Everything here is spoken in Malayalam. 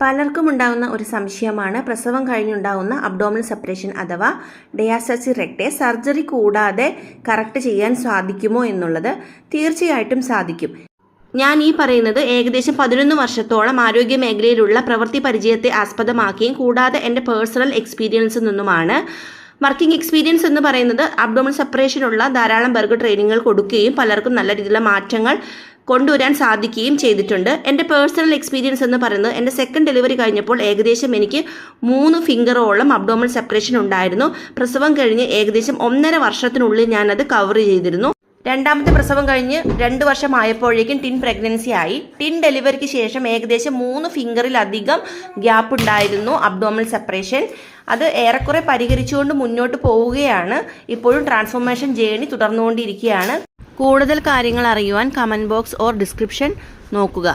പലർക്കും ഉണ്ടാകുന്ന ഒരു സംശയമാണ്. പ്രസവം കഴിഞ്ഞുണ്ടാകുന്ന അബ്ഡോമിനൽ സെപ്പറേഷൻ അഥവാ ഡയാസസി റെക്ടെ സർജറി കൂടാതെ കറക്റ്റ് ചെയ്യാൻ സാധിക്കുമോ എന്നുള്ളത് തീർച്ചയായിട്ടും സാധിക്കും. ഞാൻ ഈ പറയുന്നത് ഏകദേശം പതിനൊന്ന് വർഷത്തോളം ആരോഗ്യ മേഖലയിലുള്ള പ്രവൃത്തി പരിചയത്തെ ആസ്പദമാക്കിയും കൂടാതെ എന്റെ പേഴ്സണൽ എക്സ്പീരിയൻസിൽ നിന്നുമാണ്. വർക്കിംഗ് എക്സ്പീരിയൻസ് എന്ന് പറയുന്നത് അബ്ഡോമൽ സെപ്പറേഷനുള്ള ധാരാളം പേർക്ക് ട്രെയിനിങ്ങുകൾ കൊടുക്കുകയും പലർക്കും നല്ല രീതിയിലുള്ള മാറ്റങ്ങൾ കൊണ്ടുവരാൻ സാധിക്കുകയും ചെയ്തിട്ടുണ്ട്. എന്റെ പേഴ്സണൽ എക്സ്പീരിയൻസ് എന്ന് പറയുന്നത് എന്റെ സെക്കൻഡ് ഡെലിവറി കഴിഞ്ഞപ്പോൾ ഏകദേശം എനിക്ക് മൂന്ന് ഫിംഗറോളം അബ്ഡോമൽ സെപ്പറേഷൻ ഉണ്ടായിരുന്നു. പ്രസവം കഴിഞ്ഞ് ഏകദേശം ഒന്നര വർഷത്തിനുള്ളിൽ ഞാനത് കവർ ചെയ്തിരുന്നു. രണ്ടാമത്തെ പ്രസവം കഴിഞ്ഞ് രണ്ട് വർഷമായപ്പോഴേക്കും ടിൻ പ്രഗ്നൻസി ആയി. ടിൻ ഡെലിവറിക്ക് ശേഷം ഏകദേശം മൂന്ന് ഫിംഗറിലധികം ഗ്യാപ്പ് ഉണ്ടായിരുന്നു അബ്ഡോമൽ സെപ്പറേഷൻ അത് ഏറെക്കുറെ പരിഹരിച്ചുകൊണ്ട് മുന്നോട്ട് പോവുകയാണ്. ഇപ്പോഴും ട്രാൻസ്ഫോർമേഷൻ ജേണി തുടർന്നുകൊണ്ടിരിക്കുകയാണ്. കൂടുതൽ കാര്യങ്ങൾ അറിയുവാൻ കമന്റ് ബോക്സ് ഓർ ഡിസ്ക്രിപ്ഷൻ നോക്കുക.